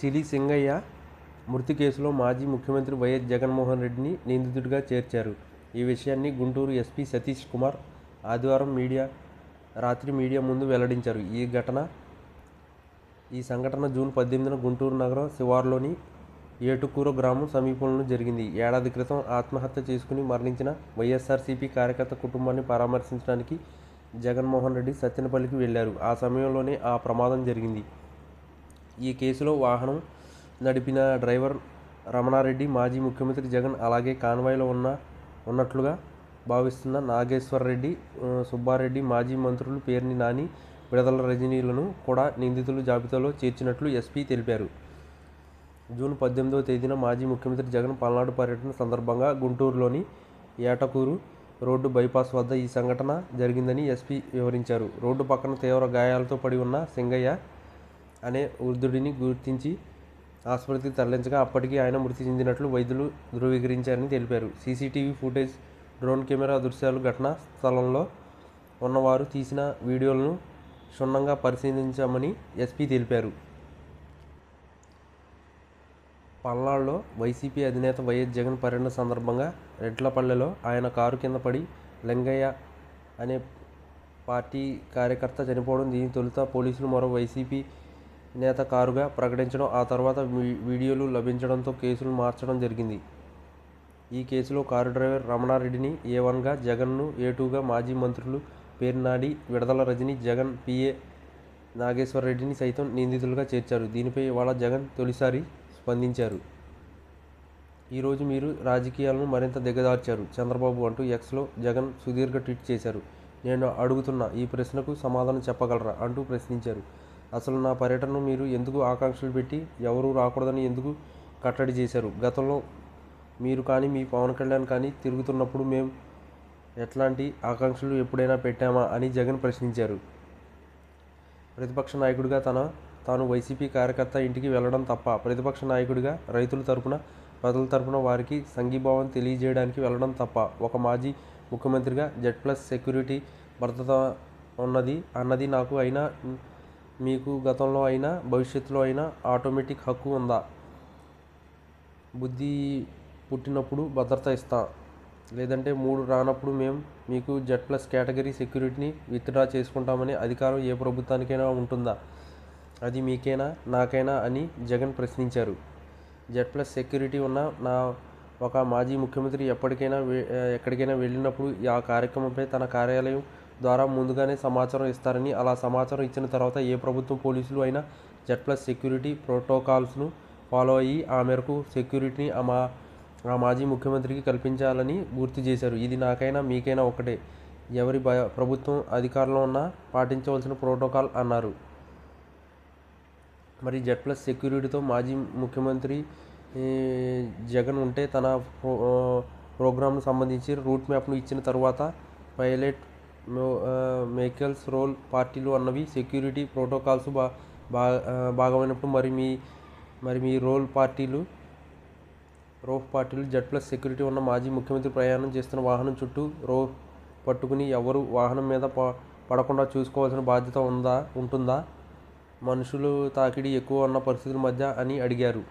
చిలి సింగయ్య మృతి కేసులో మాజీ ముఖ్యమంత్రి వైఎస్ జగన్మోహన్ రెడ్డిని నిందితుడిగా చేర్చారు. ఈ విషయాన్ని గుంటూరు ఎస్పీ సతీష్ కుమార్ ఆదివారం మీడియా రాత్రి మీడియా ముందు వెల్లడించారు. ఈ ఘటన ఈ సంఘటన జూన్ పద్దెనిమిదిన గుంటూరు నగరం శివార్లోని ఏటుకూరు గ్రామం సమీపంలో జరిగింది. ఏడాది క్రితం ఆత్మహత్య చేసుకుని మరణించిన వైఎస్ఆర్సీపీ కార్యకర్త కుటుంబాన్ని పరామర్శించడానికి జగన్మోహన్ రెడ్డి సత్యనపల్లికి వెళ్ళారు ఆ సమయంలోనే ఆ ప్రమాదం జరిగింది. ఈ కేసులో వాహనం నడిపిన డ్రైవర్ రమణారెడ్డి మాజీ ముఖ్యమంత్రి జగన్ అలాగే కాన్వాయ్లో ఉన్న ఉన్నట్లుగా భావిస్తున్న నాగేశ్వరరెడ్డి సుబ్బారెడ్డి మాజీ మంత్రులు పేర్ని నాని విడదల రజనీలను కూడా నిందితుల జాబితాలో చేర్చినట్లు ఎస్పీ తెలిపారు. జూన్ పద్దెనిమిదవ తేదీన మాజీ ముఖ్యమంత్రి జగన్ పల్నాడు పర్యటన సందర్భంగా గుంటూరులోని ఏటకూరు రోడ్డు బైపాస్ వద్ద ఈ సంఘటన జరిగిందని ఎస్పీ వివరించారు. రోడ్డు పక్కన తీవ్ర గాయాలతో పడి ఉన్న సింగయ్య అనే వృద్ధుడిని గుర్తించి ఆసుపత్రికి తరలించగా అప్పటికి ఆయన మృతి చెందినట్లు వైద్యులు ధృవీకరించారని తెలిపారు. సీసీటీవీ ఫుటేజ్ డ్రోన్ కెమెరా దృశ్యాలు ఘటనా స్థలంలో ఉన్నవారు తీసిన వీడియోలను క్షుణ్ణంగా పరిశీలించామని ఎస్పీ తెలిపారు. పల్నాడులో వైసీపీ అధినేత వైఎస్ జగన్ పర్యటన సందర్భంగా రెడ్లపల్లెలో ఆయన కారు కింద పడి లింగయ్య అనే పార్టీ కార్యకర్త చనిపోవడం దీని తొలుత పోలీసులు మరో వైసీపీ నేత కారుగా ప్రకటించడం ఆ తర్వాత వీడియోలు లభించడంతో కేసులు మార్చడం జరిగింది. ఈ కేసులో కారు డ్రైవర్ రమణారెడ్డిని ఏ వన్గా జగన్ను ఏ టూగా మాజీ మంత్రులు పేర్నాడి విడదల రజని జగన్ పిఏ నాగేశ్వర రెడ్డిని సైతం నిందితులుగా చేర్చారు. దీనిపై ఇవాళ జగన్ తొలిసారి స్పందించారు. ఈరోజు మీరు రాజకీయాలను మరింత దిగదార్చారు చంద్రబాబు అంటూ ఎక్స్లో జగన్ సుదీర్ఘ ట్వీట్ చేశారు. నేను అడుగుతున్న ఈ ప్రశ్నకు సమాధానం చెప్పగలరా? అంటూ ప్రశ్నించారు. అసలు నా పర్యటనను మీరు ఎందుకు ఆకాంక్షలు పెట్టి ఎవరూ రాకూడదని ఎందుకు కట్టడి చేశారు? గతంలో మీరు కానీ మీ పవన్ కళ్యాణ్ కానీ తిరుగుతున్నప్పుడు మేము ఎట్లాంటి ఆకాంక్షలు ఎప్పుడైనా పెట్టామా అని జగన్ ప్రశ్నించారు. ప్రతిపక్ష నాయకుడిగా తన తాను వైసీపీ కార్యకర్త ఇంటికి వెళ్ళడం తప్ప ప్రతిపక్ష నాయకుడిగా రైతుల తరపున ప్రజల తరపున వారికి సంఘీభావం తెలియజేయడానికి వెళ్ళడం తప్ప ఒక మాజీ ముఖ్యమంత్రిగా జెడ్ ప్లస్ సెక్యూరిటీ భద్రత ఉన్నది అన్నది నాకు అయినా మీకు గతంలో అయినా భవిష్యత్తులో అయినా ఆటోమేటిక్ హక్కు ఉందా? బుద్ధి పుట్టినప్పుడు భద్రత ఇస్తా. లేదంటే మూడు రానప్పుడు మేము మీకు జెడ్ ప్లస్ కేటగిరీ సెక్యూరిటీని విత్డ్రా చేసుకుంటామని అధికారం ఏ ప్రభుత్వానికైనా ఉంటుందా? అది మీకైనా నాకైనా అని జగన్ ప్రశ్నించారు. జెడ్ ప్లస్ సెక్యూరిటీ ఉన్న నా ఒక మాజీ ముఖ్యమంత్రి ఎప్పటికైనా ఎక్కడికైనా వెళ్ళినప్పుడు ఆ కార్యక్రమంపై తన కార్యాలయం ద్వారా ముందుగానే సమాచారం ఇస్తారని అలా సమాచారం ఇచ్చిన తర్వాత ఏ ప్రభుత్వం పోలీసులు అయినా జెడ్ ప్లస్ సెక్యూరిటీ ప్రోటోకాల్స్ను ఫాలో అయ్యి ఆ మేరకు సెక్యూరిటీని ఆ మా ఆ మాజీ ముఖ్యమంత్రికి కల్పించాలని గుర్తు చేశారు. ఇది నాకైనా మీకైనా ఒకటే ఎవరి భయ ప్రభుత్వం అధికారంలో ఉన్నా పాటించవలసిన ప్రోటోకాల్ అన్నారు. మరి జెడ్ ప్లస్ సెక్యూరిటీతో మాజీ ముఖ్యమంత్రి జగన్ ఉంటే తన ప్రో ప్రోగ్రామ్ను సంబంధించి రూట్ మ్యాప్ను ఇచ్చిన తర్వాత పైలట్ మేకల్స్ రోల్ పార్టీలు అన్నవి సెక్యూరిటీ ప్రోటోకాల్స్ బా బా భాగమైనప్పుడు మరి మీ మరి మీ రోల్ పార్టీలు రోఫ్ పార్టీలు జెడ్ ప్లస్ సెక్యూరిటీ ఉన్న మాజీ ముఖ్యమంత్రి ప్రయాణం చేస్తున్న వాహనం చుట్టూ రో పట్టుకుని ఎవరు వాహనం మీద ప పడకుండా చూసుకోవాల్సిన బాధ్యత ఉందా ఉంటుందా? మనుషులు తాకిడి ఎక్కువ ఉన్న పరిస్థితుల మధ్య అని అడిగారు.